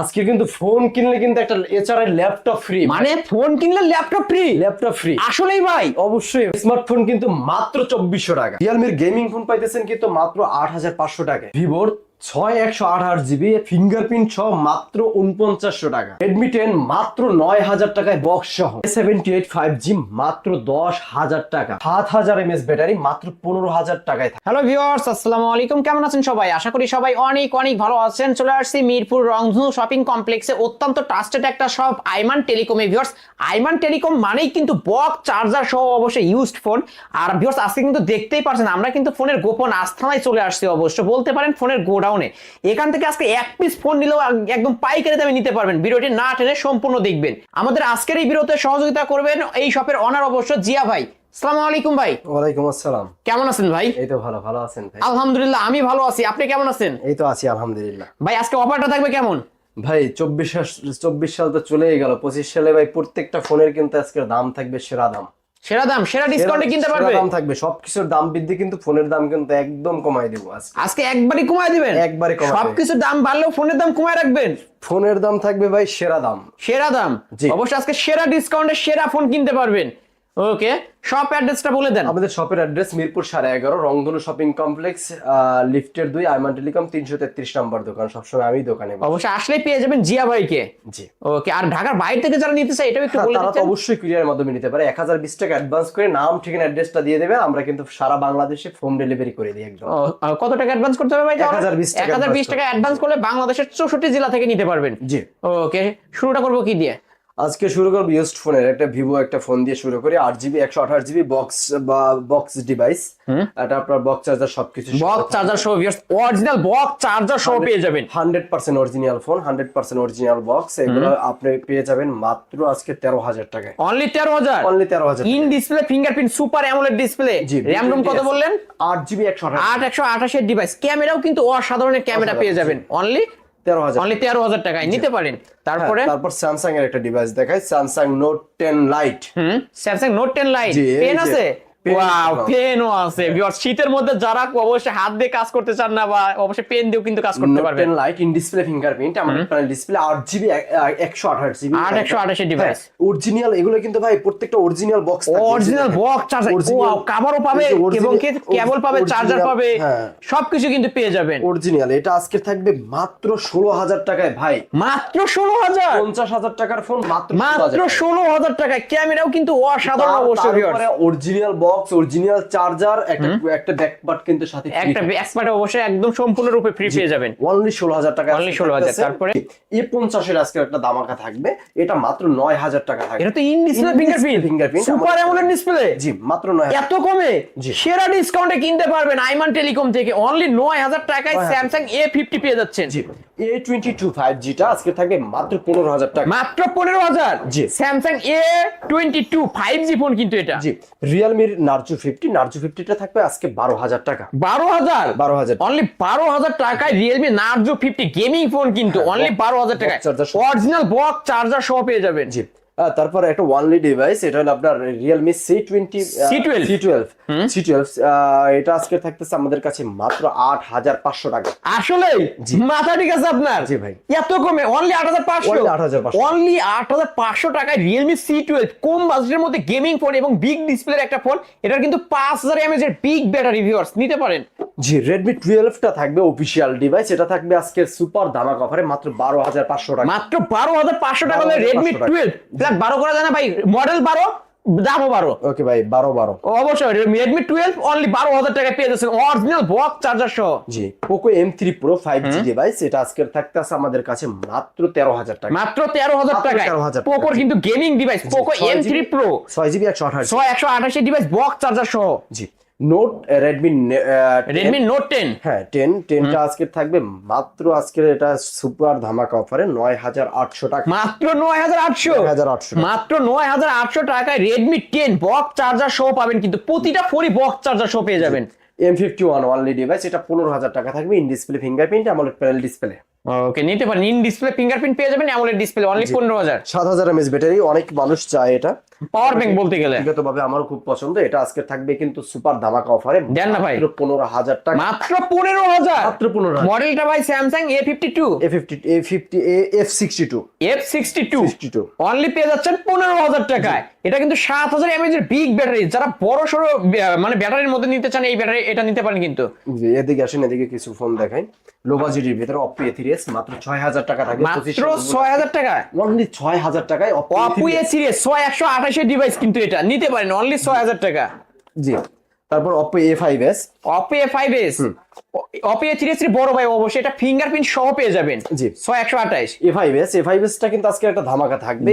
আজকে কিন্তু ফোন কিনলে কিন্তু একটা এছাড়া ল্যাপটপ ফ্রি মানে ফোন কিনলে ল্যাপটপ ফ্রি ল্যাপটপ ফ্রি আসলেই ভাই। অবশ্যই স্মার্টফোন কিন্তু মাত্র চব্বিশশো টাকা। রিয়েলমির গেমিং ফোন পাইতেছেন কিন্তু মাত্র আট হাজার পাঁচশো টাকা ভিভোর ছয় একশো আঠাশ জিবি ফিঙ্গারপ্রিন্ট সহ মাত্র উনপঞ্চাশশো টাকা। রেডমি টেন মাত্র নয় হাজার টাকায় বক্স সহ। সেভেন্টি এইট ফাইভ জি মাত্র দশ হাজার টাকা। সাত হাজার এমএস ব্যাটারি মাত্র পনেরো হাজার টাকায়। হ্যালো আলাইকুম। কেমন আছেন সবাই? আশা করি সবাই অনেক অনেক ভালো আছেন। চলে আসছি মিরপুর রংধনু শপিং কমপ্লেক্সে অত্যন্ত ট্রাস্টেড একটা শপ আইমান টেলিকমে ভিউয়ার্স আইমান টেলিকম মানেই কিন্তু বক চার্জার সহ অবশ্যই ইউজড ফোন আর ভিউয়ার্স আজকে কিন্তু দেখতেই পারছেন, আমরা কিন্তু ফোনের গোপন আস্থানায় চলে আসছি অবশ্য। বলতে পারেন ফোনের গোডাউনে এখান থেকে আজকে এক পিস ফোন নিলেও একদম পাইকারি দামে নিতে পারবেন। ভিডিওটি না টেনে সম্পূর্ণ দেখবেন। আমাদের আজকের এই ভিডিওতে সহযোগিতা করবেন এই শপের অনার অবশ্য জিয়া ভাই। আসসালামু আলাইকুম ভাই। ওয়ালাইকুম আসসালাম। কেমন আছেন ভাই? এই তো ভালো ভালো আছেন ভাই। আলহামদুলিল্লাহ আমি ভালো আছি। আপনি কেমন আছেন? এই তো আছি আলহামদুলিল্লাহ। ভাই আজকে অফারটা থাকবে কেমন? ভাই চব্বিশ চব্বিশ সাল তো চলেই গেল। পঁচিশ সালে ভাই প্রত্যেকটা ফোনের কিন্তু আজকের দাম থাকবে সেরা দাম। সেরা দাম সেরা ডিসকাউন্টে কিনতে পারবে? দাম থাকবে। সবকিছুর দাম বৃদ্ধি কিন্তু ফোনের দাম কিন্তু একদম কমাই দেবো আজকে। আজকে একবারই কমায় দিবেন? একবারে কমাই সবকিছু দাম বাড়লেও ফোনের দাম কমায় রাখবেন? ফোনের দাম থাকবে ভাই সেরা দাম। সেরা দাম। অবশ্যই আজকে সেরা ডিসকাউন্টে সেরা ফোন কিনতে পারবেন। ওকে শপ অ্যাড্রেসটা বলে দেন। আমাদের শপের অ্যাড্রেস মিরপুর সাড়ে এগারো রংধনু শপিং কমপ্লেক্স লিফটের দুই আইমান টেলিকম তিনশো তেত্রিশ নম্বর দোকান। সবসময় আমি দোকানে অবশ্যই আসলেই পেয়ে যাবেন জিয়া ভাইকে। জি। ওকে আর ঢাকার বাইরে থেকে যারা নিতে চায় এটাও একটু হ্যাঁ, বলে তারা তো অবশ্যই কুরিয়ারের মাধ্যমে নিতে পারে। এক হাজার বিশ টাকা অ্যাডভান্স করে নাম ঠিকানা অ্যাড্রেসটা দিয়ে দেবে। আমরা কিন্তু সারা বাংলাদেশে হোম ডেলিভারি করে দিই একদম। কত টাকা অ্যাডভান্স করতে হবে ভাই 1020 টাকা এক হাজার বিশ টাকা অ্যাডভান্স করলে বাংলাদেশের চৌষট্টি জেলা থেকে নিতে পারবেন। জি। ওকে শুরুটা করব কি দিয়ে? আজকে শুরু করব ইউজড ফোনের একটা ভিভো একটা ফোন দিয়ে শুরু করি। আট জিবি একশো আঠাশ জিবি বক্স বা বক্স ডিভাইস এটা আপনার বক্স চার্জার সবকিছু বক্স চার্জার সহ অরিজিনাল বক্স চার্জার সহ পেয়ে যাবেন। Hundred percent original phone hundred percent original box এগুলো আপনি পেয়ে যাবেন মাত্র আজকে তেরো হাজার টাকায়। অনলি তেরো হাজার? অনলি তেরো হাজার in display fingerprint super AMOLED display RAM ROM কত বললেন? আট জিবি একশো আট একশো আঠাশের ডিভাইস ক্যামেরাও কিন্তু অসাধারণের ক্যামেরা পেয়ে যাবেন। অনলি তেরো হাজার অনলি তেরো হাজার টাকায়। নিতে পারেন। তারপরে? হ্যাঁ, তারপর স্যামসাং এর একটা ডিভাইস দেখাই। Samsung note ten lite hmm Samsung note ten lite pen আছে? ওয়াও পেনও আছে শীতের মধ্যে যারা অবশ্যই হাত দিয়ে কাজ করতে চান না বা অবশ্যই পেন দিয়েও কিন্তু কাজ করতে পারবেন ten light in display fingerprint আমাদের প্যানেল ডিসপ্লে আট জিবি একশো আঠাশ জিবি আট একশো আঠাশের ডিভাইস অরিজিনাল এগুলো কিন্তু ভাই প্রত্যেকটা original box original box charger wow কাভারও পাবে এবং কেবল পাবে চার্জার পাবে হ্যাঁ। সবকিছু কিন্তু পেয়ে যাবেন। অরিজিনাল এটা আজকে থাকবে মাত্র ষোলো হাজার টাকায় ভাই। মাত্র ষোলো হাজার? পঞ্চাশ হাজার টাকার ফোন মাত্র মাত্র ষোলো হাজার টাকায় ক্যামেরাও কিন্তু অসাধারণ অবশ্যই। অরিজিনাল বক্স অরিজিনাল চার্জার একটা একটা ব্যাকপার্ট কিন্তু সাথে একটা এক্সপার্ট অবশ্যই একদম সম্পূর্ণরূপে ফ্রি পেয়ে যাবেন। অনলি ষোলো হাজার টাকা Only 16,000 তারপরে? এ পঞ্চাশের আজকে একটা দামাকা থাকবে। এটা মাত্র নয় হাজার টাকা থাকবে। এটা তো in display fingerprint fingerprint, super AMOLED display জি মাত্র নয় হাজার। এত কমে? জি। সেরা ডিসকাউন্টে কিনতে পারবেন আইমান টেলিকম থেকে। অনলি নয় হাজার টাকায় স্যামসাং এ ফিফটি পেয়ে যাচ্ছেন। জি। এ টোয়েন্টি টু ফাইভ জিটা আজকে থাকবে মাত্র পনেরো হাজার টাকা। মাত্র পনেরো হাজার? জি। Samsung A twenty two five G phone কিন্তু এটা। জি। রিয়েলমির নার্জো ফিফটি নার্জো ফিফটিটা থাকবে আজকে বারো হাজার টাকা। বারো হাজার? বারো হাজার। অনলি বারো হাজার টাকায় Realme Narzo fifty gaming phone কিন্তু অনলি বারো হাজার টাকা। অরিজিনাল বক্স চার্জার সহ পেয়ে যাবেন। জি। তারপর একটা ওয়ানলি ডিভাইস এটা হলো আপনার Realme C twenty C12 C twelve C twelve এটা আজকে থাকতেছে আমাদের কাছে মাত্র আট হাজার পাঁচশো টাকা। আসলে মাথা ঠিক আছে আপনার? জি ভাই। এত কমে? অনলি আট হাজার পাঁচশো? Only 8,500 অনলি আট হাজার পাঁচশো টাকায় রিয়েলমি সি টুয়েলভ কম বাজেটের মধ্যে গেমিং ফোন এবং বিগ ডিসপ্লের একটা ফোন এটার কিন্তু পাঁচ হাজার এমএজ এর বিগ ব্যাটারি ভিউয়ার্স নিতে পারেন। জি রেডমি টুয়েলভটা থাকবে অফিসিয়াল ডিভাইস এটা থাকবে আজকে সুপার দামাক অফারে মাত্র বারো হাজার পাঁচশো টাকা। মাত্র বারো হাজার পাঁচশো টাকা রেডমি টুয়েলভ বারো করা যায় না ভাই মডেল বারো দামও বারো। ওকে ভাই বারো বারো। অবশ্যই রেডমি টুয়েলভ অনলি বারো হাজার টাকায় পেয়ে যাচ্ছেন অরিজিনাল বক্স চার্জার সহ। জি Poco M three pro five G device এটা আজকের থাকতে আছে আমাদের কাছে মাত্র তেরো হাজার টাকা। মাত্র তেরো হাজার মাত্র টাকায় 13,000 টাকা। পোকোর কিন্তু gaming device Poco M three pro ছয় জিবি একশো আঠাশ। ছয় একশো আঠাশি ডিভাইস বক্স চার্জার সহ। জি। Note Redmi Redmi note ten হ্যাঁ টেন টেনটা আজকে থাকবে। মাত্র আজকের এটা সুপার ধামাকা অফারে নয় হাজার আটশো টাকা। মাত্র নয় হাজার আটশো? 9,800 মাত্র নয় হাজার আটশো টাকায় রেডমি টেন বক্স চার্জার সহ পাবেন কিন্তু প্রতিটা ফোনই বক্স চার্জার সহ পেয়ে যাবেন। M fifty one only device এটা পনেরো হাজার টাকা থাকবে ইন ডিসপ্লে ফিঙ্গারপ্রিন্ট আমলের প্যানেল ডিসপ্লে ওকে নিতে পারেন ইন ডিসপ্লে ফিঙ্গারপ্রিন্ট পেয়ে যাবেন অ্যামোলেড ডিসপ্লে অনলি পনেরো হাজার। সাত হাজার এমএস ব্যাটারি অনেক মানুষ চায় এটা। পাওয়ার ব্যাংক বলতে গেলে। ব্যক্তিগত ভাবে আমারও খুব পছন্দ এটা আজকে থাকবে কিন্তু সুপার ধামাকা অফারে দেন না ভাই। পনেরো হাজার টাকা। মাত্র পনেরো হাজার? মাত্র পনেরো মডেলটা ভাই Samsung A fifty two A fifty A fifty F sixty two F sixty two two only পেয়ে যাচ্ছেন পনেরো হাজার টাকায়। এটা কিন্তু সাত হাজার এমএজ এর বিগ ব্যাটারি যারা বড় সড়ো মানে ব্যাটারির মধ্যে নিতে চান এই ব্যাটারি এটা নিতে পারেন কিন্তু। এদিকে আসেন এদিকে কিছু ফোন দেখাই। লো বাজেটের ভিতরে অপো এ এস মাত্র ছয় হাজার টাকা থাকবে মাত্র ছয় হাজার টাকায়। অনলি ছয় হাজার টাকায় অপো এ সিরিজ ছয় একশো আঠাশের ডিভাইস কিন্তু এটা। নিতে পারেন অনলি ছয় হাজার টাকা। জি। তারপর Oppo A five S Oppo A five S Oppo A three বড় ভাই অবশ্যই এটা ফিঙ্গারপ্রিন্ট সহ পেয়ে যাবেন। জি। ছয় একশো আঠাশ A five S A five এসটা কিন্তু আজকে একটা ধামাকা থাকবে।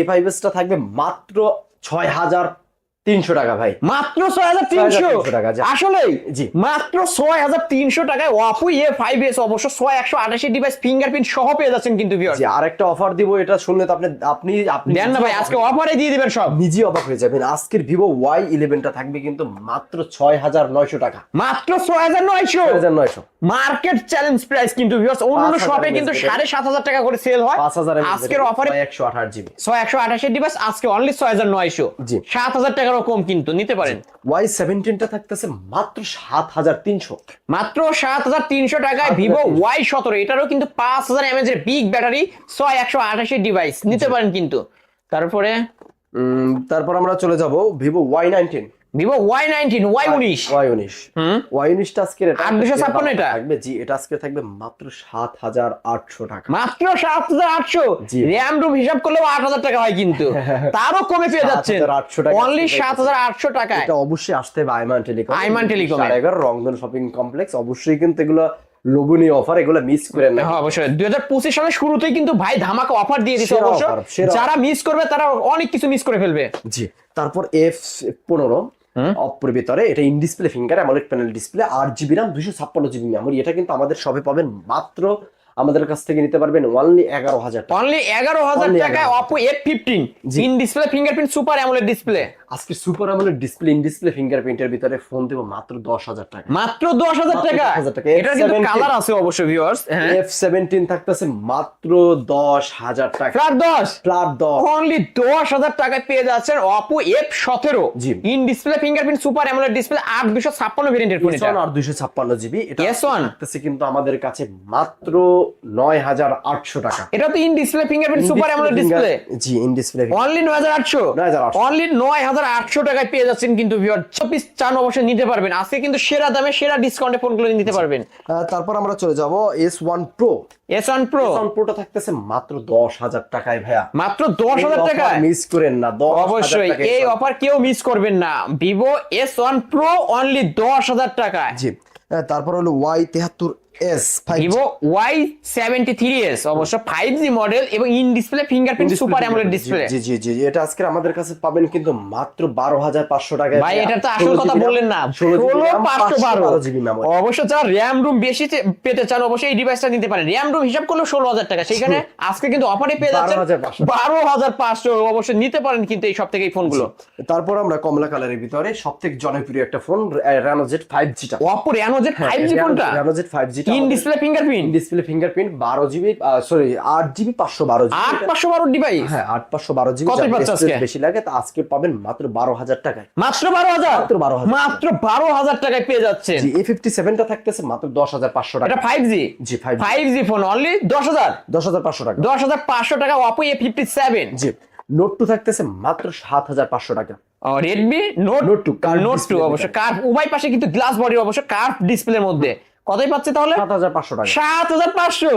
এ ফাইভ এসটা থাকবে মাত্র ছয় হাজার তিনশো টাকা ভাই। মাত্র ছয় হাজার তিনশো? টাকা, আসলে জি। মাত্র ছয় হাজার তিনশো টাকায় অপো এ ফাইভ এস অবশ্য ছয় একশো আঠাশের ডিভাইস ফিঙ্গারপ্রিন্ট সহ পেয়ে যাচ্ছেন কিন্তু। জি আরেকটা অফার দিব এটা শুনলে তো আপনি আপনি আপনি দেন না ভাই আজকে অফারে দিয়ে দিবেন সব। নিজে অবাক হয়ে যাবেন। আজকের ভিভো ওয়াই ইলেভেনটা থাকবে কিন্তু মাত্র ছয় হাজার নয়শো টাকা। মাত্র ছয় হাজার নয়শো? হাজার নয়শো। মার্কেট চ্যালেঞ্জ প্রাইস কিন্তু viewers। অন্যান্য শপে কিন্তু সাড়ে সাত হাজার টাকা করে সেল হয়। পাঁচ হাজার আজকের অফারে একশো আঠাশ জিবি ছয় একশো আঠাশের ডিভাইস আজকে অনলি ছয় হাজার নয়শো। জি। সাত হাজার টাকারও কম কিন্তু নিতে পারেন। ওয়াই সেভেন্টিনটা থাকতেছে মাত্র সাত হাজার তিনশো। মাত্র সাত হাজার তিনশো টাকায় ভিভো ওয়াই সতেরো এটারও কিন্তু পাঁচ হাজার এমএজ এর বিগ ব্যাটারি ছয় একশো আঠাশি ডিভাইস নিতে পারেন কিন্তু। তারপরে? তারপর আমরা চলে যাব Vivo Y nineteen. Vivo Y nineteen Y উনিশ। ওয়াই উনিশ। হুম? ওয়াই উনিশটা আজকে আট দুশো ছাপ্পান্ন এটা? থাকবে জি এটা আজকে থাকবে মাত্র সাত হাজার আটশো টাকা। মাত্র সাত হাজার আটশো? জি। র্যাম রুম হিসাব করলেও আট হাজার টাকা হয় কিন্তু। তারও কমে পেয়ে যাচ্ছেন। 7,800 টাকা অনলি সাত হাজার আটশো টাকায়। এটা অবশ্যই আসতে হবে আইমান টেলিকম আইমান টেলিকমে। এগারো রংধন শপিং কমপ্লেক্স অবশ্যই কিন্তু এগুলো লোভনীয় অফার এগুলো মিস করেন না অবশ্যই। দুই হাজার পঁচিশ সালের শুরুতেই কিন্তু ভাই ধামাকা অফার দিয়ে দিচ্ছে অবশ্য। যারা মিস করবে তারা অনেক কিছু মিস করে ফেলবে। জি তারপর এফ পনেরো। অপর ভিতরে এটা in display finger AMOLED panel display আট জিবি রাম দুশো ছাপ্পান্ন জিবি মেমোরি এটা কিন্তু আমাদের সবে পাবেন মাত্র আমাদের কাছ থেকে নিতে পারবেন ওয়ানলি এগারো হাজার অনলি এগারো হাজার টাকায় Oppo F fifteen. In display fingerprint super AMOLED display আজকে সুপার আমলের ডিসপ্লে ইন ডিসপ্লে ফিঙ্গারপ্রিন্টের ভিতরে ফোন দেব মাত্র 10000 টাকা। মাত্র 10000 টাকা? 10000 টাকা। এটা কিন্তু কালার আছে অবশ্যই ভিউয়ার্স F17 থাকতেছে মাত্র 10000 টাকা। ফ্ল্যাট 10 ফ্ল্যাট 10 অনলি 10000 টাকায় পেয়ে যাচ্ছেন Oppo F17 জি। ইন ডিসপ্লে ফিঙ্গারপ্রিন্ট সুপার আমলের ডিসপ্লে 8256 ভেরিয়েন্টের ফোন এটা। আর 256 জিবি এটা S1 থাকতেছে কিন্তু আমাদের কাছে মাত্র 9800 টাকা। এটা তো ইন ডিসপ্লে ফিঙ্গারপ্রিন্ট সুপার আমলের ডিসপ্লে জি ইন ডিসপ্লে অনলি 9800 9800 অনলি 9000 আপনারা আটশো টাকায় পেয়ে যাচ্ছেন কিন্তু ভিওর চান অবশ্যই নিতে পারবেন। আজকে কিন্তু সেরা দামে সেরা ডিসকাউন্টে ফোনগুলো নিতে আচ্ছা। পারবেন। তারপর আমরা চলে যাব S one pro S one pro S one প্রোটা থাকতেছে মাত্র দশ হাজার টাকায় ভাইয়া। মাত্র দশ হাজার টাকা মিস করেন না অবশ্যই। এই অফার কেউ মিস করবেন না। Vivo S one pro only দশ হাজার টাকা জি। তারপর হলো ওয়াই তেহাত্তর S five Vivo Y seventy three S অবশ্য ফাইভ জি মডেল এবং in display fingerprint super AMOLED display জি জি জি এটা আজকে আমাদের কাছে পাবেন কিন্তু মাত্র বারো হাজার পাঁচশো টাকায় ভাই এটা তো আসল কথা বললেন না। ষোলো পাঁচশো বারো। অবশ্য যারা র্যাম রুম বেশি পেতে চান অবশ্যই এই ডিভাইসটা নিতে পারেন। র্যাম রুম হিসাব করলে ষোলো হাজার টাকা। সেখানে আজকে কিন্তু অফারে পেয়ে যাচ্ছেন 12,500 বারো হাজার পাঁচশো। অবশ্যই নিতে পারেন কিন্তু এই সব থেকে এই ফোনগুলো তারপর আমরা কমলা কালারের ভিতরে সব থেকে জনপ্রিয় একটা ফোন র্যানোজেট ফাইভ জিটা অপো রেনো যে ফাইভ জি ফোনটা র্যানোজেট five জিটা in display fingerprint? Display fingerprint বারো জিবি সরি আট জিবি পাঁচশো বারো জিবি। আট পাঁচশো বারো ডিভাইস হ্যাঁ আট পাঁচশো বারো জিবি? বেশি লাগে তা আজকে পাবেন মাত্র বারো হাজার টাকায়। মাত্র বারো হাজার? মাত্র 12,000 মাত্র বারো হাজার টাকায় পেয়ে যাচ্ছেন। জি এ ফিফটি সেভেনটা থাকতেছে মাত্র দশ হাজার পাঁচশো টাকা। এটা five G G five five G phone only দশ হাজার? দশ হাজার পাঁচশো টাকা। দশ হাজার পাঁচশো টাকা Oppo A fifty seven G note two থাকতেছে মাত্র সাত হাজার পাঁচশো টাকা। Redmi note 2, curved note two অবশ্য। কার্ভ উভয় পাশে কিন্তু গ্লাস বডি অবশ্য কার্ভ ডিসপ্লের মধ্যে। কতই পাচ্ছে তাহলে? সাত হাজার পাঁচশো টাকা। সাত হাজার পাঁচশো?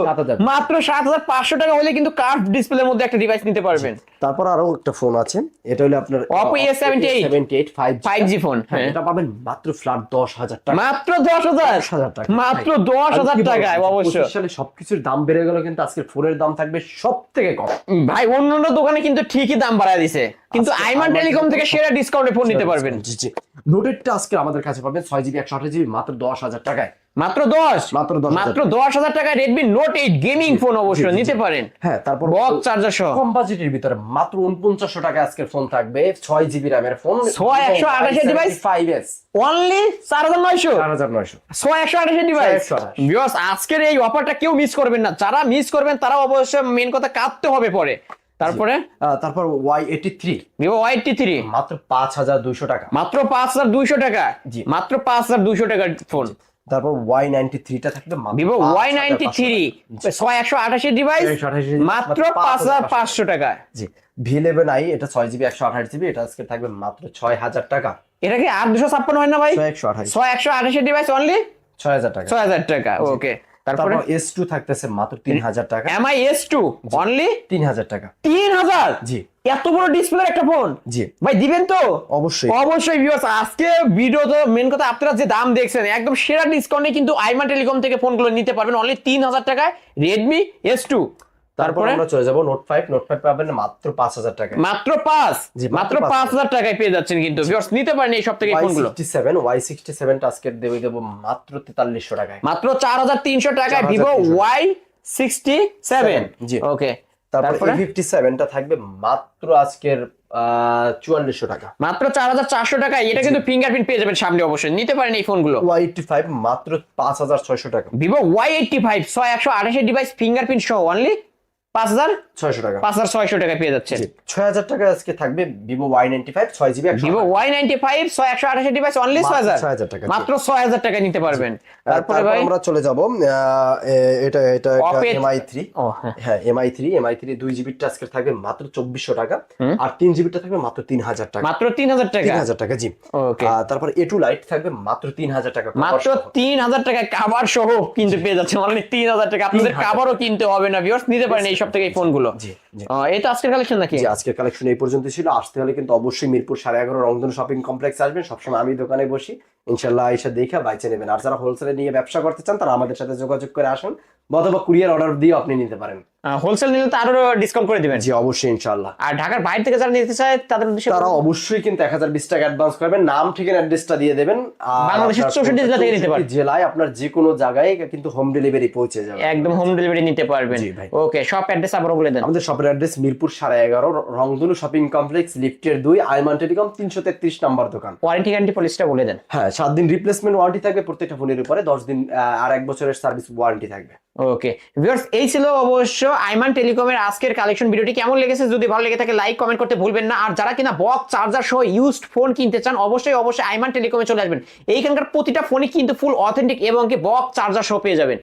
মাত্র সাত হাজার পাঁচশো টাকা হলে কিন্তু কার্ভ ডিসপ্লের মধ্যে একটা ডিভাইস নিতে পারবেন। তারপর আরও একটা ফোন আছে। এটা হলো আপনার Oppo A78 seventy eight five 5G phone, হ্যাঁ। এটা পাবেন মাত্র ফ্ল্যাট দশ হাজার টাকা। মাত্র দশ হাজার? টাকা। মাত্র দশ হাজার টাকায় অবশ্যই সালে সবকিছুর দাম বেড়ে গেল কিন্তু আজকের ফোনের দাম থাকবে সব থেকে কম ভাই অন্য অন্য দোকানে কিন্তু ঠিকই দাম বাড়ায় দিছে। কিন্তু আইমান টেলিকম থেকে সেরা ডিসকাউন্টে ফোন নিতে পারবেন। জি জি। নোটেরটা আজকে আমাদের কাছে পাবেন ছয় জিবি একশো আঠাশ জিবি মাত্র দশ হাজার টাকায়। মাত্র দশ। মাত্র 10,000 মাত্র দশ হাজার Redmi note eight gaming phone নিতে পারেন। হ্যাঁ তারপর বক্স চার্জার সহ। কম বাজেটের ভিতরে মাত্র উনপঞ্চাশশো টাকা আজকের ফোন থাকবে। ছয় জিবি র্যামের ফোন ছয় একশো আঠাশের device? ফাইভ এস অনলি চার হাজার নয়শো? চার হাজার নয়শো। ছয় একশো আঠাশের ডিভাইস বিকজ আজকের এই অফারটা কেউ মিস করবেন না। যারা মিস করবেন তারা অবশ্যই মেন কথা কাঁদতে হবে পরে। তারপরে? তারপর Y eighty three Vivo Y eighty three মাত্র পাঁচ হাজার দুইশো টাকা। মাত্র পাঁচ হাজার দুইশো টাকা? জি। মাত্র পাঁচ হাজার দুইশো টাকার ফোন তারপর ওয়াই নাইনটি থ্রিটা থাকবে ভিভো ওয়াই নাইনটি থ্রি ছয় একশো আঠাশি ডিভাইস মাত্র পাঁচ হাজার পাঁচশো টাকা। জি ভি ইলেভেন আই এটা ছয় জিবি একশো আঠাশ জিবি এটা আজকে থাকবে মাত্র ছয় হাজার টাকা। এটা কি আট দুশো ছাপ্পান্ন হয় না ভাই? একশো আঠাশ। ছয় একশো আঠাশি ডিভাইস অনলি ছয় হাজার টাকা। ছয় হাজার টাকা ওকে তারপরে? তারপর এস টু থাকতেছে মাত্র তিন হাজার টাকা। এমআই এস টু অনলি তিন হাজার টাকা। তিন হাজার? জি। এত বড় ডিসপ্লে একটা ফোন জি। ভাই দিবেন তো? অবশ্যই। অবশ্যই ভিউয়ার্স আজকে ভিডিও তো মেন কথা আপনারা যে দাম দেখছেন একদম সেরা ডিসকাউন্টে কিন্তু আইমা টেলিকম থেকে ফোনগুলো নিতে পারবেন অনলি তিন হাজার টাকায় রেডমি এস টু তারপর আমরা চলে যাব নোট ফাইভ নোট ফাইভ পাবেন মাত্র পাঁচ হাজার টাকা মাত্র পাঁচ? জি, মাত্র মাত্র পাঁচ হাজার। টাকায় পেয়ে যাচ্ছেন কিন্তু। ভিউয়ার্স নিতে পারেন এই সব থেকে ফোনগুলো সিক্সটি সেভেন ওয়াই সিক্সটি সেভেনটা আজকে দেবে দেবো মাত্র তেতাল্লিশশো টাকায়। মাত্র চার হাজার তিনশো টাকায় 4,300 ভিভো ওয়াই সিক্সটি সেভেন জি। ওকে তারপর ফিফটি সেভেনটা থাকবে মাত্র আজকের চুয়াল্লিশশো টাকা। মাত্র চার হাজার চারশো টাকায় এটা কিন্তু ফিঙ্গারপ্রিন্ট পেয়ে যাবেন সামনে অবশ্যই। নিতে পারেন এই ফোনগুলো। ওয়াই এইটটি ফাইভ মাত্র পাঁচ হাজার ছয়শো টাকা। ভিভো ওয়াই এইটটি ফাইভ ছয় একশো আঠাশের ডিভাইস ফিঙ্গারপ্রিন্ট সহ অনলি পাঁচ হাজার? ছয়শো টাকা। পাঁচ হাজার ছয়শো টাকা পেয়ে যাচ্ছেন জি ছয় হাজার টাকা আজকে থাকবে ভিভো ওয়াই নাইনটি ফাইভ ছয় GB Vivo Y ninety five ছয় একশো আঠাশি ডিভাইস অনলি ছয় হাজার। 6,000 টাকা, মাত্র ছয় হাজার টাকা নিতে পারবেন। তারপরে ভাই? আমরা চলে যাব এটা এটা এমআই থ্রি হ্যাঁ। এমআই থ্রি এমআই থ্রি দুই জিবিটা আজকে থাকবে মাত্র চব্বিশশো টাকা। আর তিন জিবিটা থাকবে মাত্র তিন হাজার টাকা। মাত্র তিন হাজার টাকা? তিন হাজার টাকা জি। ওকে। তারপর এ টু লাইট থাকবে মাত্র তিন হাজার টাকা মাত্র তিন হাজার টাকা কাভার সহ কিন্তু পেয়ে যাচ্ছেন অনলি তিন হাজার টাকা আপনাদের 3,000 কাভারও কিনতে হবে না ভিউয়ার্স নিতে পারেন এই সব থেকে এই ফোনগুলো। এই তো আজকের কালেকশন নাকি? আজকের কালেকশন এই পর্যন্ত ছিল। আসতে হলে কিন্তু অবশ্যই মিরপুর সাড়ে এগারো রংধনু শপিং কমপ্লেক্স আসবেন। সবসময় আমি দোকানে বসি। ইনশাল্লাহ এসে দেখে বাইচে নেবেন। আর যারা হোলসেলে নিয়ে ব্যবসা করতে চান তারা আমাদের সাথে যোগাযোগ করে আসুন অথবা কুরিয়ার অর্ডার দিয়ে আপনি নিতে পারেন। হোলসেল নিলে তো আরও ডিসকাউন্ট করে দিবেন। জি অবশ্যই ইনশাল্লাহ আর ঢাকার বাইরে থেকে যারা নিতে চায় তাদের উদ্দেশ্যে তারা অবশ্যই কিন্তু এক হাজার বিশ টাকা অ্যাডভান্স করবেন। নাম ঠিকানা অ্যাড্রেসটা দিয়ে দেবেন। আর বাংলাদেশের আপনার 64 জেলা থেকে নিতে পারবেন। জেলায় আপনার যে কোনো জায়গায় কিন্তু হোম ডেলিভারি পৌঁছে যাবে। একদম হোম ডেলিভারি নিতে পারবেন। ওকে সব অ্যাড্রেস আবারও বলে দেন। আমাদের শপের অ্যাড্রেস মিরপুর সাড়ে এগারো রংধনু শপিং কমপ্লেক্স লিফটের দুই আইমান টেলিকম তিনশো তেত্রিশ নাম্বার দোকান। ওয়ারেন্টি গ্যারান্টি পলিসিটা বলে দেন। হ্যাঁ সাত দিন রিপ্লেসমেন্ট ওয়ারেন্টি থাকবে প্রত্যেকটা ফোনের উপরে, দশ দিন আর এক বছরের সার্ভিস ওয়ারেন্টি থাকবে। ওকে ভিউয়ার্স এই ছিল অবশ্য আইমান টেলিকমের আজকের কালেকশন ভিডিওটি কেমন লেগেছে? যদি ভালো লেগে থাকে লাইক কমেন্ট করতে ভুলবেন না। আর যারা কিনা বক্স চার্জার সহ ইউজড ফোন কিনতে চান, অবশ্যই অবশ্যই আইমান টেলিকমে চলে আসবেন। এইখানকার প্রতিটা ফোনই কিন্তু ফুল অথেন্টিক এবং কি বক্স চার্জার সহ পেয়ে যাবেন।